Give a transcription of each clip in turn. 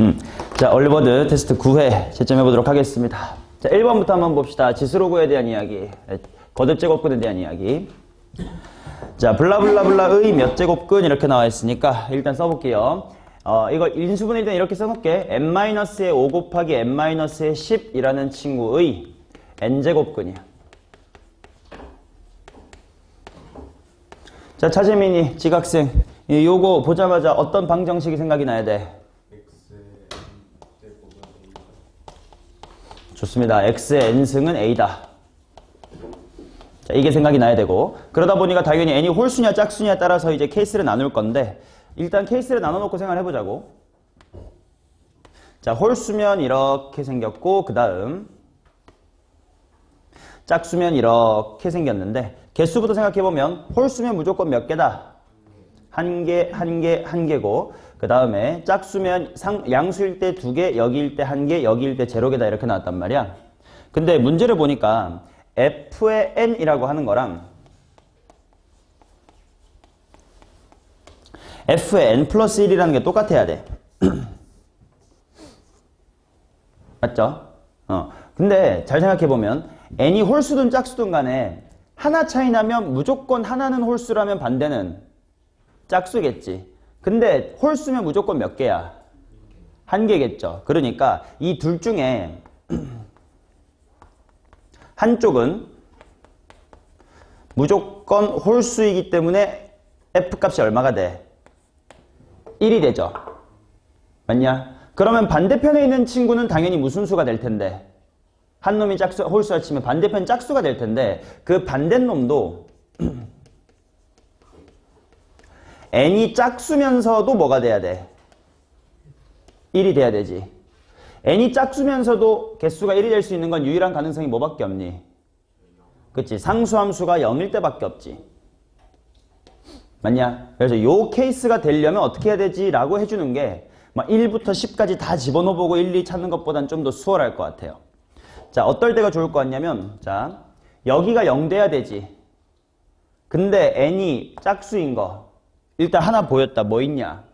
음. 자, 얼리버드 테스트 9회 채점해 보도록 하겠습니다. 자, 1번부터 한번 봅시다. 지수로그에 대한 이야기. 에, 거듭 제곱근에 대한 이야기. 자, 블라블라블라의 몇 제곱근 이렇게 나와 있으니까 일단 써볼게요. 어, 이거 인수분해 일단 이렇게 써놓을게. n-의 5 곱하기 n-의 10이라는 친구의 n제곱근이야. 자, 차재민이 지각생. 이 요거 보자마자 어떤 방정식이 생각이 나야 돼? 좋습니다. x의 n승은 a다. 자, 이게 생각이 나야 되고 그러다 보니까 당연히 n이 홀수냐 짝수냐에 따라서 이제 케이스를 나눌 건데 일단 케이스를 나눠놓고 생각을 해보자고. 자, 홀수면 이렇게 생겼고 그 다음 짝수면 이렇게 생겼는데 개수부터 생각해보면 홀수면 무조건 몇 개다? 한 개, 한 개, 한 개고 그 다음에 짝수면 상, 양수일 때 두 개, 여기일 때 한 개, 여기일 때 제로 개다 이렇게 나왔단 말이야. 근데 문제를 보니까 f의 n이라고 하는 거랑 f의 n 플러스 1이라는 게 똑같아야 돼. 맞죠? 어. 근데 잘 생각해보면 n이 홀수든 짝수든 간에 하나 차이 나면 무조건 하나는 홀수라면 반대는 짝수겠지. 근데 홀수면 무조건 몇 개야? 한 개겠죠. 그러니까 이 둘 중에 한쪽은 무조건 홀수이기 때문에 f 값이 얼마가 돼? 1이 되죠. 맞냐? 그러면 반대편에 있는 친구는 당연히 무슨 수가 될 텐데? 한 놈이 짝수, 홀수라 치면 반대편 짝수가 될 텐데 그 반대 놈도 n이 짝수면서도 뭐가 돼야 돼? 1이 돼야 되지. n이 짝수면서도 개수가 1이 될 수 있는 건 유일한 가능성이 뭐밖에 없니? 그치 상수함수가 0일 때밖에 없지. 맞냐? 그래서 요 케이스가 되려면 어떻게 해야 되지? 라고 해주는 게 막 1부터 10까지 다 집어넣어보고 1, 2 찾는 것보단 좀 더 수월할 것 같아요. 자, 어떨 때가 좋을 것 같냐면 자, 여기가 0 돼야 되지. 근데 n이 짝수인 거 일단 하나 보였다. 뭐 있냐?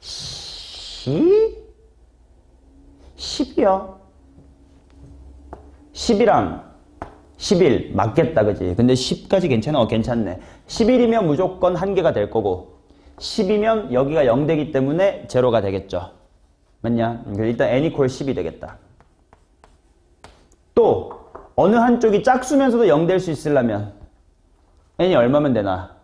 10? 10이요. 10이랑 11 맞겠다 그지 근데 10까지 괜찮아 어, 괜찮네 11이면 무조건 한 개가 될 거고 10이면 여기가 0 되기 때문에 제로가 되겠죠 맞냐 일단 n 이퀄 10이 되겠다 또 어느 한쪽이 짝수면서도 0 될 수 있으려면 n이 얼마면 되나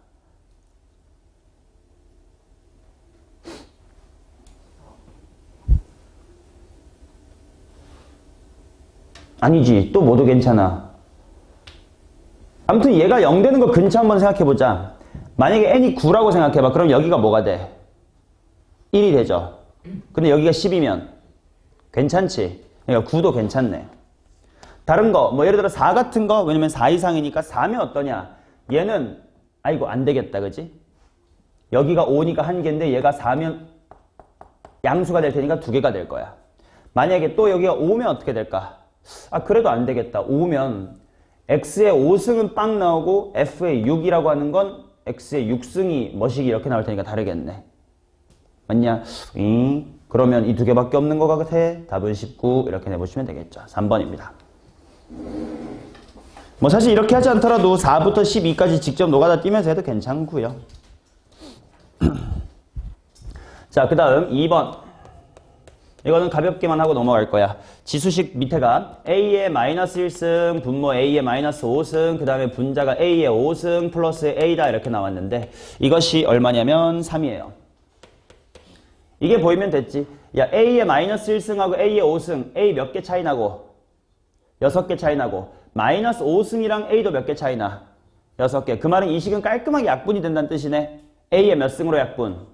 아니지 또 뭐도 괜찮아 아무튼 얘가 0 되는 거 근처 한번 생각해보자. 만약에 n이 9라고 생각해봐. 그럼 여기가 뭐가 돼? 1이 되죠. 근데 여기가 10이면 괜찮지? 그러니까 9도 괜찮네. 다른 거, 뭐 예를 들어 4 같은 거, 왜냐면 4 이상이니까 4면 어떠냐? 얘는 아이고 안 되겠다, 그지? 여기가 5니까 한 개인데 얘가 4면 양수가 될 테니까 두 개가 될 거야. 만약에 또 여기가 5면 어떻게 될까? 아 그래도 안 되겠다. 5면 x의 5승은 빵 나오고 f의 6이라고 하는 건 x의 6승이 머시기 이렇게 나올 테니까 다르겠네. 맞냐? 이 그러면 이 두 개밖에 없는 것 같아. 답은 19 이렇게 내보시면 되겠죠. 3번입니다. 뭐 사실 이렇게 하지 않더라도 4부터 12까지 직접 노가다 뛰면서 해도 괜찮고요. 자, 그 다음 2번. 이거는 가볍게만 하고 넘어갈 거야. 지수식 밑에가 A의 마이너스 1승, 분모 A의 마이너스 5승, 그 다음에 분자가 A의 5승 플러스 A다 이렇게 나왔는데 이것이 얼마냐면 3이에요. 이게 보이면 됐지. 야 A의 마이너스 1승하고 A의 5승, A 몇 개 차이 나고 6개 차이 나고 마이너스 5승이랑 A도 몇 개 차이 나 6개. 그 말은 이 식은 깔끔하게 약분이 된다는 뜻이네. A의 몇 승으로 약분?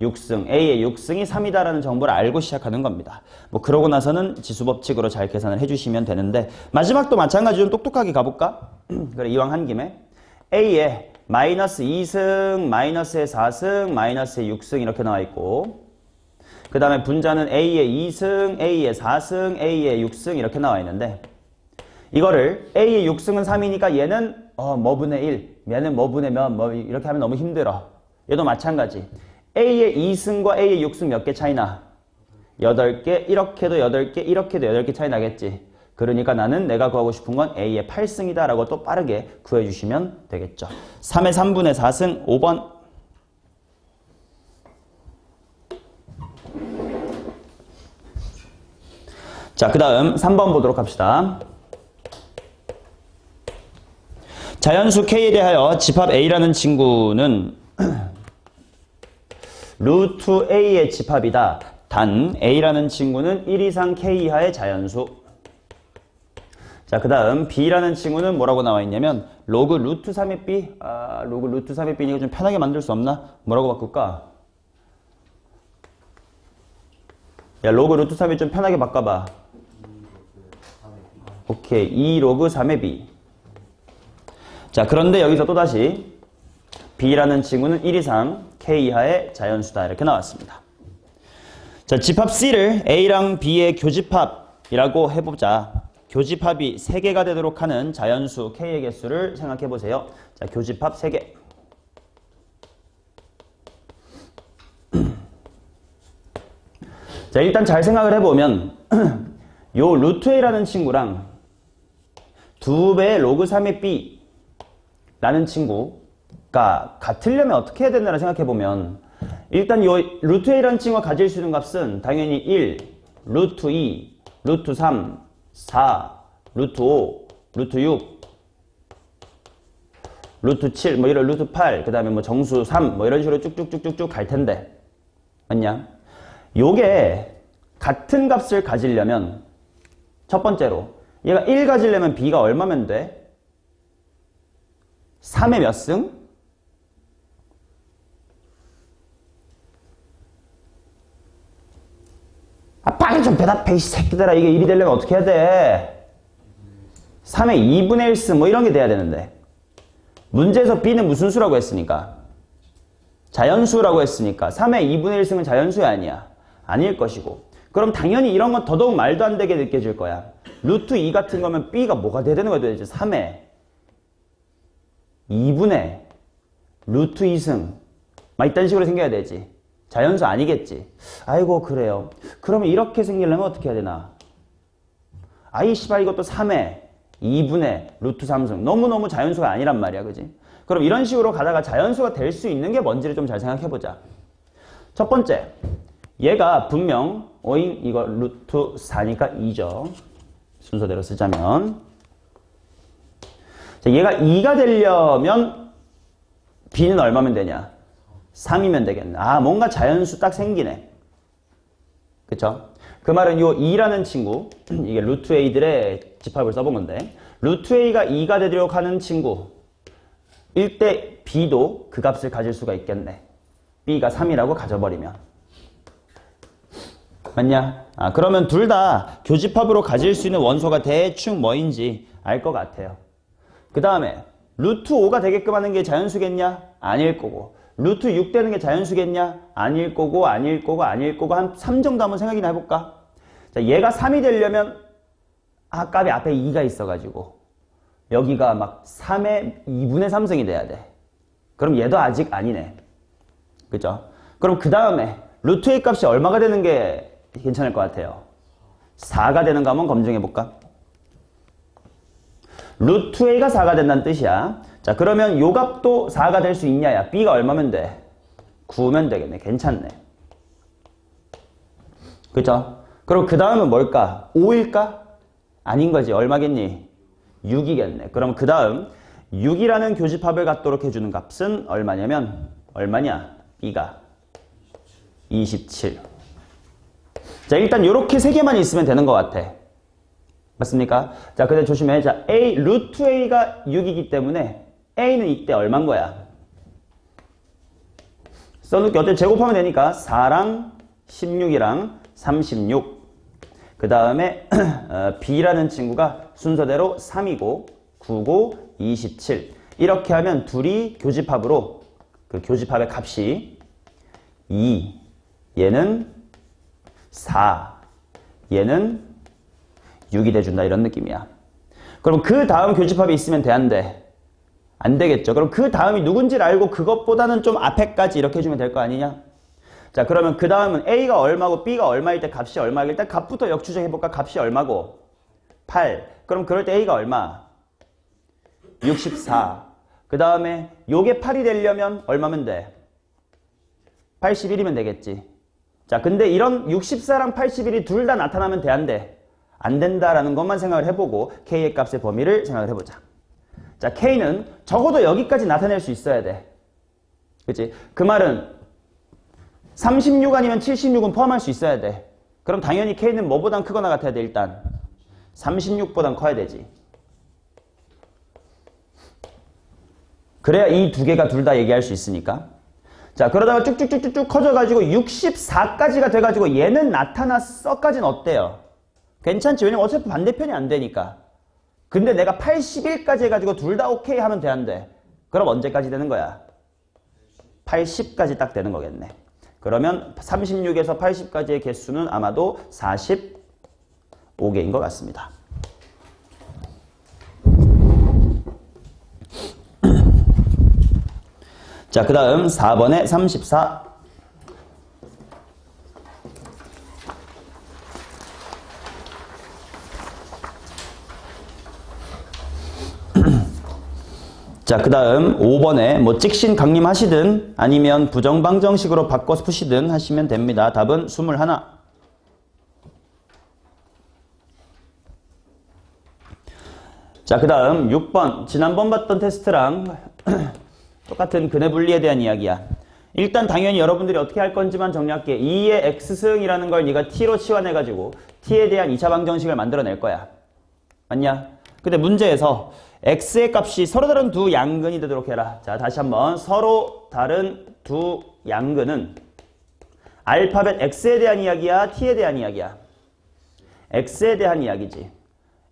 6승, A의 6승이 3이다라는 정보를 알고 시작하는 겁니다. 뭐 그러고 나서는 지수법칙으로 잘 계산을 해주시면 되는데 마지막도 마찬가지로 똑똑하게 가볼까? 그래 이왕 한 김에 A의 마이너스 2승, 마이너스의 4승, 마이너스의 6승 이렇게 나와 있고 그 다음에 분자는 A의 2승, A의 4승, A의 6승 이렇게 나와 있는데 이거를 A의 6승은 3이니까 얘는 어, 뭐분의 1, 얘는 뭐분의 몇, 뭐 이렇게 하면 너무 힘들어. 얘도 마찬가지. A의 2승과 A의 6승 몇 개 차이 나? 8개, 이렇게도 8개, 이렇게도 8개 차이 나겠지. 그러니까 나는 내가 구하고 싶은 건 A의 8승이다 라고 또 빠르게 구해주시면 되겠죠. 3의 3분의 4승 5번 자, 그 다음 3번 보도록 합시다. 자연수 K에 대하여 집합 A라는 친구는 루트 A의 집합이다. 단 A라는 친구는 1 이상 K 이하의 자연수. 자, 그 다음 B라는 친구는 뭐라고 나와 있냐면 로그 루트 3의 B. 아, 로그 루트 3의 B니까 좀 편하게 만들 수 없나? 뭐라고 바꿀까? 야, 로그 루트 3이 좀 편하게 바꿔봐. 오케이. 2 로그 3의 B. 자, 그런데 여기서 또다시 B라는 친구는 1 이상 K 이하의 자연수다. 이렇게 나왔습니다. 자, 집합 C를 A랑 B의 교집합이라고 해보자. 교집합이 3개가 되도록 하는 자연수 K의 개수를 생각해 보세요. 자, 교집합 3개. 자, 일단 잘 생각을 해보면 요 루트 A라는 친구랑 두 배의 로그 3의 B 라는 친구 가 같으려면 어떻게 해야 되나 생각해보면 일단 요 루트 A라는 친구가 가질 수 있는 값은 당연히 1, 루트 2, 루트 3, 4, 루트 5, 루트 6, 루트 7, 뭐 이런 루트 8, 그 다음에 뭐 정수 3, 뭐 이런 식으로 쭉쭉쭉쭉쭉 갈 텐데. 맞냐? 요게 같은 값을 가지려면 첫 번째로 얘가 1 가지려면 B가 얼마면 돼? 3의 몇 승? 아, 빨리 좀 대답해, 이 새끼들아. 이게 1이 되려면 어떻게 해야 돼? 3의 2분의 1승, 뭐 이런 게 돼야 되는데. 문제에서 B는 무슨 수라고 했으니까? 자연수라고 했으니까 3의 2분의 1승은 자연수야 아니야? 아닐 것이고. 그럼 당연히 이런 건 더더욱 말도 안 되게 느껴질 거야. 루트 2 같은 거면 B가 뭐가 돼야 되는 거야 도대체? 3의 2분의 루트 2승. 막 이딴 식으로 생겨야 되지. 자연수 아니겠지. 아이고 그래요. 그러면 이렇게 생기려면 어떻게 해야 되나? 아이 씨발 이것도 3의 2분의 루트 3승. 너무너무 자연수가 아니란 말이야. 그지? 그럼 이런 식으로 가다가 자연수가 될 수 있는 게 뭔지를 좀 잘 생각해보자. 첫 번째. 얘가 분명 오잉 이거 루트 4니까 2죠. 순서대로 쓰자면 자, 얘가 2가 되려면 b는 얼마면 되냐? 3이면 되겠네. 아 뭔가 자연수 딱 생기네. 그쵸? 그 말은 요 2라는 친구 이게 루트 a들의 집합을 써본 건데 루트 a가 2가 되도록 하는 친구 일때 b도 그 값을 가질 수가 있겠네. b가 3이라고 가져버리면 맞냐? 아, 그러면 둘 다 교집합으로 가질 수 있는 원소가 대충 뭐인지 알 것 같아요. 그 다음에 루트 5가 되게끔 하는 게 자연수겠냐? 아닐 거고 루트 6 되는 게 자연수겠냐? 아닐 거고 아닐 거고 아닐 거고 한 3 정도 한번 생각이나 해볼까? 자, 얘가 3이 되려면 아, 값이 앞에 2가 있어가지고 여기가 막 3의 2분의 3승이 돼야 돼. 그럼 얘도 아직 아니네. 그죠? 그럼 그 다음에 루트 A 값이 얼마가 되는 게 괜찮을 것 같아요. 4가 되는 거 한번 검증해 볼까? 루트 A가 4가 된다는 뜻이야. 자, 그러면 요 값도 4가 될 수 있냐야. B가 얼마면 돼? 9면 되겠네. 괜찮네. 그죠? 그럼 그 다음은 뭘까? 5일까? 아닌 거지. 얼마겠니? 6이겠네. 그럼 그 다음 6이라는 교집합을 갖도록 해주는 값은 얼마냐면 얼마냐? B가 27. 자, 일단 이렇게 세 개만 있으면 되는 것 같아. 맞습니까? 자, 근데 조심해. 자, A, 루트 A가 6이기 때문에 A는 이때 얼만 거야? 써놓을게. 어차피 제곱하면 되니까 4랑 16이랑 36. 그 다음에 어, B라는 친구가 순서대로 3이고 9고 27. 이렇게 하면 둘이 교집합으로 그 교집합의 값이 2. 얘는 4. 얘는 6이 돼준다 이런 느낌이야. 그럼 그 다음 교집합이 있으면 돼? 안 되겠죠. 그럼 그 다음이 누군지를 알고 그것보다는 좀 앞에까지 이렇게 해주면 될 거 아니냐? 자, 그러면 그 다음은 A가 얼마고 B가 얼마일 때 값이 얼마일 때 값부터 역추적해볼까? 값이 얼마고? 8. 그럼 그럴 때 A가 얼마? 64. 그 다음에 요게 8이 되려면 얼마면 돼? 81이면 되겠지. 자, 근데 이런 64랑 81이 둘 다 나타나면 돼, 안 돼? 안 된다라는 것만 생각을 해보고 K의 값의 범위를 생각을 해보자. 자, K는 적어도 여기까지 나타낼 수 있어야 돼. 그치? 그 말은 36 아니면 76은 포함할 수 있어야 돼. 그럼 당연히 K는 뭐보단 크거나 같아야 돼, 일단. 36보단 커야 되지. 그래야 이 두 개가 둘 다 얘기할 수 있으니까. 자, 그러다가 쭉쭉쭉쭉쭉 커져가지고 64까지가 돼가지고 얘는 나타났어까지는 어때요? 괜찮지? 왜냐면 어차피 반대편이 안 되니까. 근데 내가 81까지 해가지고 둘 다 오케이 하면 돼? 그럼 언제까지 되는 거야? 80까지 딱 되는 거겠네. 그러면 36에서 80까지의 개수는 아마도 45개인 것 같습니다. 자, 그 다음 4번에 34. 자, 그 다음 5번에 뭐 찍신 강림 하시든 아니면 부정방정식으로 바꿔서 푸시든 하시면 됩니다. 답은 21. 자, 그 다음 6번. 지난번 봤던 테스트랑 똑같은 근해 분리에 대한 이야기야. 일단 당연히 여러분들이 어떻게 할 건지만 정리할게. 2의 x승이라는 걸 네가 t로 치환해가지고 t에 대한 2차 방정식을 만들어낼 거야. 맞냐? 근데 문제에서 x의 값이 서로 다른 두 양근이 되도록 해라. 자, 다시 한번 서로 다른 두 양근은 알파벳 x에 대한 이야기야, t에 대한 이야기야. x에 대한 이야기지.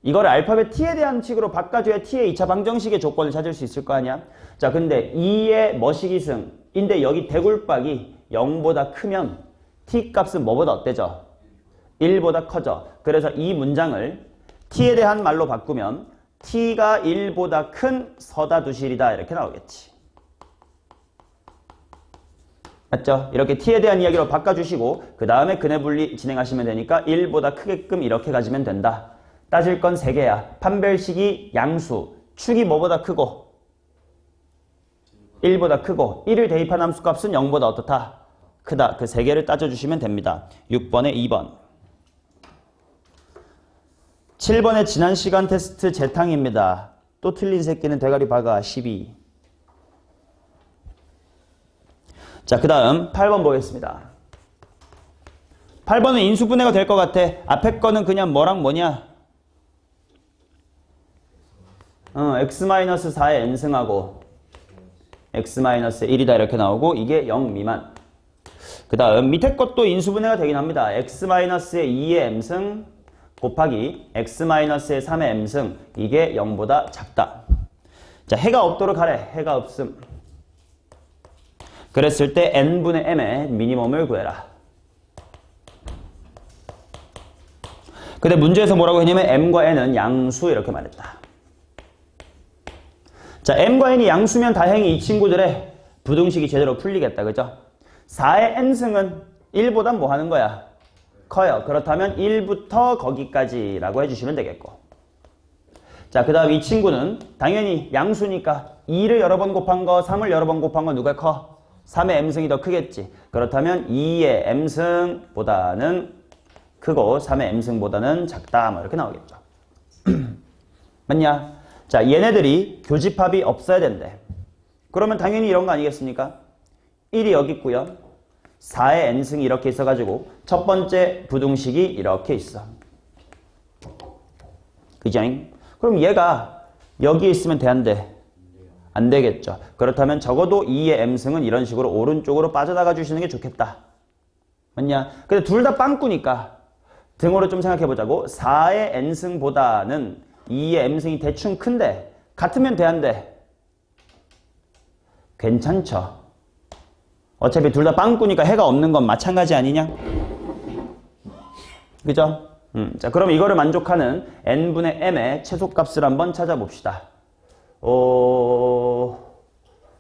이걸 알파벳 t에 대한 식으로 바꿔줘야 t의 2차 방정식의 조건을 찾을 수 있을 거 아니야? 자, 근데 2의 머시기승인데 여기 대굴박이 0보다 크면 t 값은 뭐보다 어때져? 1보다 커져. 그래서 이 문장을 t에 대한 말로 바꾸면 t가 1보다 큰 서다 두실이다 이렇게 나오겠지. 맞죠? 이렇게 t에 대한 이야기로 바꿔주시고 그 다음에 근해 분리 진행하시면 되니까 1보다 크게끔 이렇게 가지면 된다. 따질 건 3개야. 판별식이 양수, 축이 뭐보다 크고 1보다 크고 1을 대입한 함수 값은 0보다 어떻다? 크다. 그 3개를 따져주시면 됩니다. 6번에 2번 7번에 지난 시간 테스트 재탕입니다. 또 틀린 새끼는 대가리 박아 12 자, 그 다음 8번 보겠습니다. 8번은 인수분해가 될 것 같아. 앞에 거는 그냥 뭐랑 뭐냐? 어, x-4의 n승하고 x-1이다 이렇게 나오고 이게 0 미만. 그 다음 밑에 것도 인수분해가 되긴 합니다. x-의 2의 m승 곱하기 x-의 3의 m승 이게 0보다 작다. 자, 해가 없도록 하래. 해가 없음. 그랬을 때 n분의 m의 미니멈을 구해라. 근데 문제에서 뭐라고 했냐면 m과 n은 양수 이렇게 말했다. 자, m과 n이 양수면 다행히 이 친구들의 부등식이 제대로 풀리겠다. 그죠? 4의 n승은 1보단 뭐 하는 거야? 커요. 그렇다면 1부터 거기까지라고 해주시면 되겠고. 자, 그 다음 이 친구는 당연히 양수니까 2를 여러 번 곱한 거, 3을 여러 번 곱한 거 누가 커? 3의 m승이 더 크겠지. 그렇다면 2의 m승보다는 크고 3의 m승보다는 작다. 뭐 이렇게 나오겠죠. 맞냐? 자, 얘네들이 교집합이 없어야 된대. 그러면 당연히 이런 거 아니겠습니까? 1이 여기 있고요. 4의 n승이 이렇게 있어가지고 첫 번째 부등식이 이렇게 있어. 그죠? 그럼 얘가 여기에 있으면 돼, 안 되겠죠. 그렇다면 적어도 2의 m승은 이런 식으로 오른쪽으로 빠져나가 주시는 게 좋겠다. 맞냐? 근데 둘 다 빵꾸니까 등으로 좀 생각해 보자고. 4의 n승보다는 2의 m승이 대충 큰데 같으면 돼? 괜찮죠. 어차피 둘 다 빵꾸니까 해가 없는 건 마찬가지 아니냐? 그죠? 음, 자, 그럼 이거를 만족하는 n분의 m의 최소값을 한번 찾아봅시다. 어,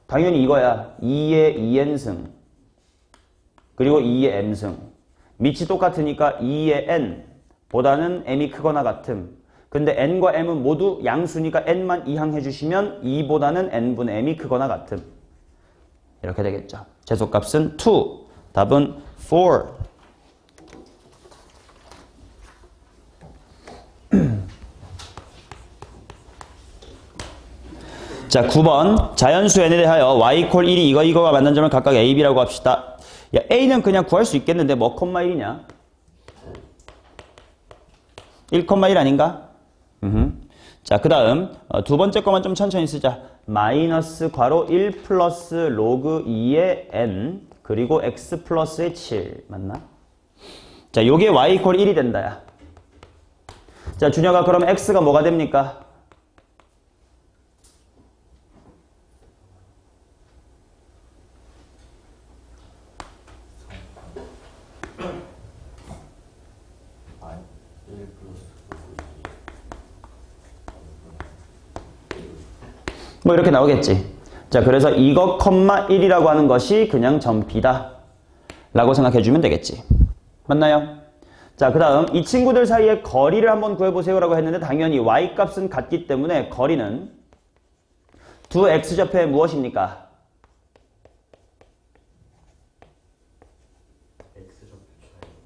당연히 이거야. 2의 2n승 그리고 2의 m승. 밑이 똑같으니까 2의 n 보다는 m이 크거나 같음. 근데 n과 m은 모두 양수니까 n만 이항해 주시면 2보다는 n분의 m이 크거나 같음. 이렇게 되겠죠. 제소값은 2. 답은 4. 자, 9번. 자연수 n에 대하여 y 콜 1이 이거 이거가 맞는 점을 각각 a, b라고 합시다. 야, a는 그냥 구할 수 있겠는데 뭐 콤마 1이냐? 1,1 아닌가? 자, 그 다음 어, 두 번째 거만 좀 천천히 쓰자. 마이너스 괄호 1 플러스 로그 2의 n 그리고 x 플러스의 7 맞나? 자, 요게 y 콜 1이 된다 야. 자, 준혁아 그럼 x가 뭐가 됩니까? 뭐 이렇게 나오겠지. 자, 그래서 이거 컴마 1이라고 하는 것이 그냥 점피다. 라고 생각해 주면 되겠지. 맞나요? 자, 그 다음 이 친구들 사이의 거리를 한번 구해보세요 라고 했는데 당연히 y값은 같기 때문에 거리는 두 x좌표의 무엇입니까?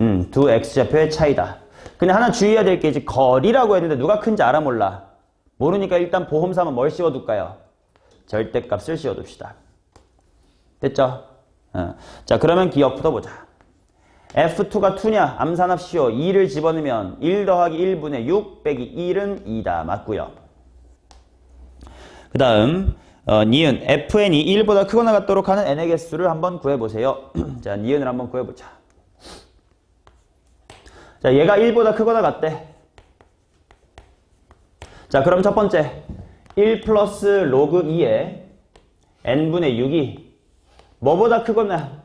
음, 두 x좌표의 차이다. 근데 하나 주의해야 될 게 이제 거리라고 했는데 누가 큰지 알아 몰라? 모르니까 일단 보험사면 뭘 씌워둘까요? 절대값을 씌워둡시다. 됐죠? 어. 자 그러면 기억부터 보자. F2가 2냐? 암산합 시오. 2를 집어넣으면 1 더하기 1분의 6 빼기 1은 2다. 맞고요. 그 다음 어, 니은 fn이 1보다 크거나 같도록 하는 n의 개수를 한번 구해보세요. 자 니은을 한번 구해보자. 자 얘가 1보다 크거나 같대. 자 그럼 첫 번째 1 플러스 로그 2에 n분의 6이 뭐보다 크거나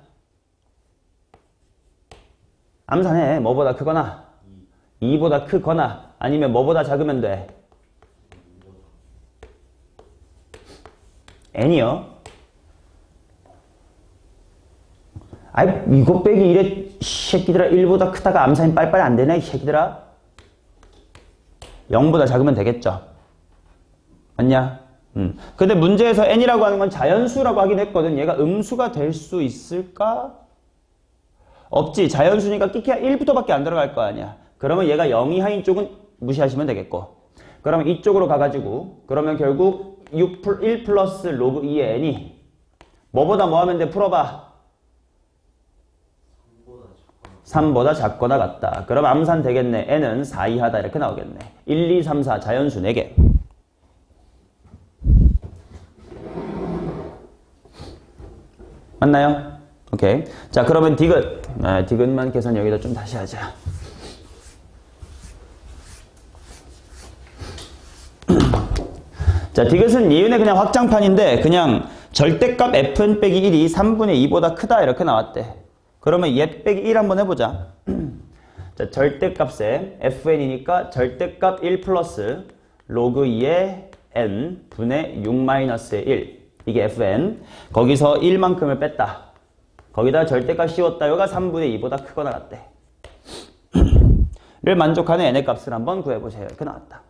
암산해 뭐보다 크거나 2보다 크거나 아니면 뭐보다 작으면 돼? n이요. 아이 이거 빼기 이래 이 새끼들아. 1보다 크다가 암산이 빨리빨리 안 되네 이 새끼들아. 0보다 작으면 되겠죠 맞냐? 음. 근데 문제에서 n이라고 하는 건 자연수라고 하긴 했거든. 얘가 음수가 될 수 있을까? 없지. 자연수니까 끼키야 1부터밖에 안 들어갈 거 아니야. 그러면 얘가 0이 하인 쪽은 무시하시면 되겠고. 그러면 이쪽으로 가가지고 그러면 결국 6, 1 플러스 로그 2의 n이 뭐보다 뭐 하면 돼? 풀어봐. 3보다 작거나 같다. 그럼 암산 되겠네. n은 4 이하다. 이렇게 나오겠네. 1, 2, 3, 4 자연수 4개. 맞나요? 오케이. 자, 그러면 디귿. 아, 디귿만 계산 여기다 좀 다시 하자. 자, 디귿은 예은의 그냥 확장판인데 그냥 절대값 fn 빼기 1이 3분의 2보다 크다 이렇게 나왔대. 그러면 얘 빼기 1 한번 해보자. 자, 절대값에 fn이니까 절대값 1 플러스 로그 2의 n 분의 6 마이너스의 1. 이게 fn. 거기서 1만큼을 뺐다. 거기다 절대값 씌웠다. 여가 3분의 2보다 크거나 같대. 를 만족하는 n의 값을 한번 구해보세요. 이렇게 나왔다.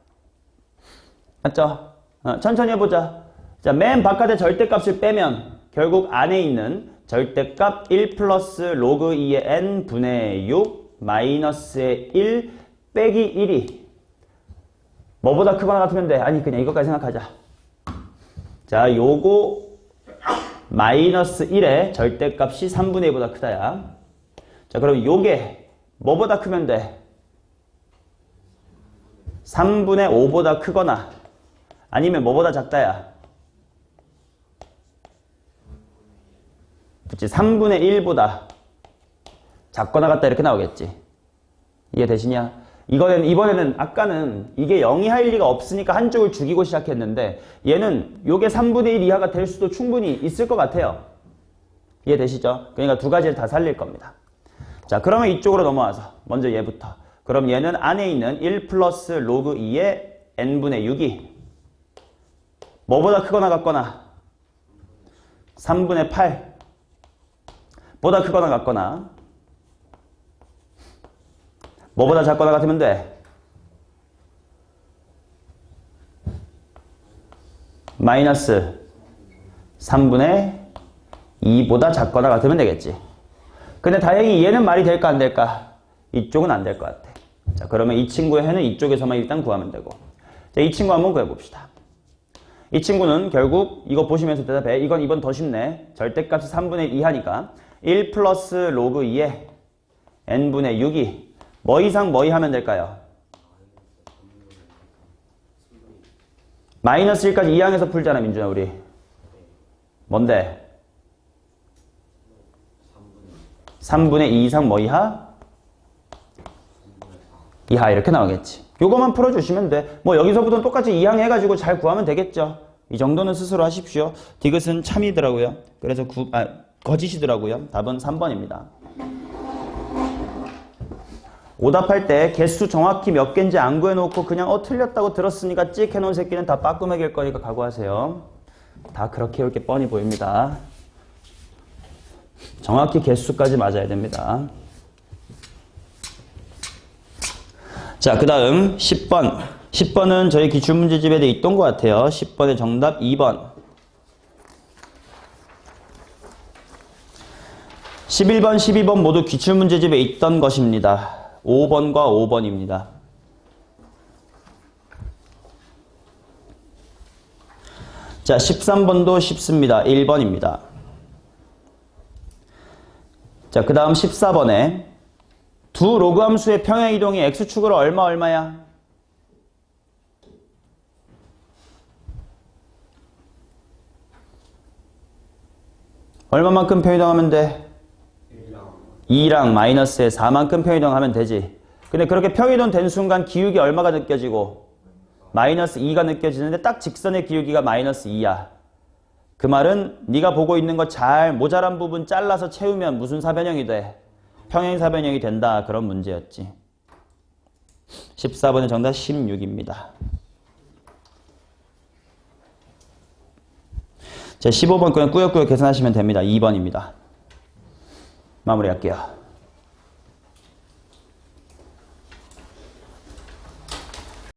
맞죠? 어, 천천히 해보자. 자, 맨 바깥에 절대값을 빼면 결국 안에 있는 절대값 1 플러스 로그 2의 n 분의 6 마이너스의 1 빼기 1이 뭐보다 크거나 같으면 돼. 아니 그냥 이것까지 생각하자. 자, 요거 마이너스 1의 절대값이 3분의 2보다 크다야. 자, 그럼 요게 뭐보다 크면 돼? 3분의 5보다 크거나 아니면 뭐보다 작다야? 그치 3분의 1보다 작거나 같다 이렇게 나오겠지. 이게 대신이야? 이거는 이번에는 아까는 이게 0이 할 리가 없으니까 한쪽을 죽이고 시작했는데 얘는 요게 3분의 1 이하가 될 수도 충분히 있을 것 같아요. 이해되시죠? 그러니까 두 가지를 다 살릴 겁니다. 자 그러면 이쪽으로 넘어와서 먼저 얘부터 그럼 얘는 안에 있는 1 플러스 로그 2의 n분의 6이 뭐보다 크거나 같거나 3분의 8 보다 크거나 같거나 뭐보다 작거나 같으면 돼? 마이너스 3분의 2보다 작거나 같으면 되겠지. 근데 다행히 얘는 말이 될까 안 될까? 이쪽은 안 될 것 같아. 자, 그러면 이 친구의 해는 이쪽에서만 일단 구하면 되고. 자, 이 친구 한번 구해봅시다. 이 친구는 결국 이거 보시면서 대답해. 이건 이번 더 쉽네. 절대값이 3분의 2 하니까 1 플러스 로그 2에 n분의 6이 뭐 이상 뭐이 하면 될까요? 마이너스 1까지 2항에서 풀잖아, 민준아, 우리. 뭔데? 3분의 2 이상 뭐 이하? 이하 이렇게 나오겠지. 요거만 풀어주시면 돼. 뭐 여기서부터는 똑같이 2항 해가지고 잘 구하면 되겠죠. 이 정도는 스스로 하십시오. 디귿은 참이더라고요. 그래서 구, 아, 거짓이더라고요. 답은 3번입니다. 오답할 때 개수 정확히 몇 개인지 안 구해놓고 그냥 어 틀렸다고 들었으니까 찍 해놓은 새끼는 다 빠꾸매길 거니까 각오하세요. 다 그렇게 이렇게 뻔히 보입니다. 정확히 개수까지 맞아야 됩니다. 자, 그 다음 10번. 10번은 저희 기출문제집에 돼 있던 것 같아요. 10번의 정답 2번. 11번, 12번 모두 기출문제집에 있던 것입니다. 5번과 5번입니다. 자, 13번도 쉽습니다. 1번입니다. 자, 그 다음 14번에 두 로그 함수의 평행 이동이 x축으로 얼마 얼마야? 얼마만큼 평이동하면 돼? 2랑 마이너스에 4만큼 평이동하면 되지. 근데 그렇게 평이동 된 순간 기울기 얼마가 느껴지고 마이너스 2가 느껴지는데 딱 직선의 기울기가 마이너스 2야. 그 말은 네가 보고 있는 거 잘 모자란 부분 잘라서 채우면 무슨 사변형이 돼? 평행 사변형이 된다. 그런 문제였지. 14번의 정답 16입니다. 자, 15번 그냥 꾸역꾸역 계산하시면 됩니다. 2번입니다. 마무리할게요.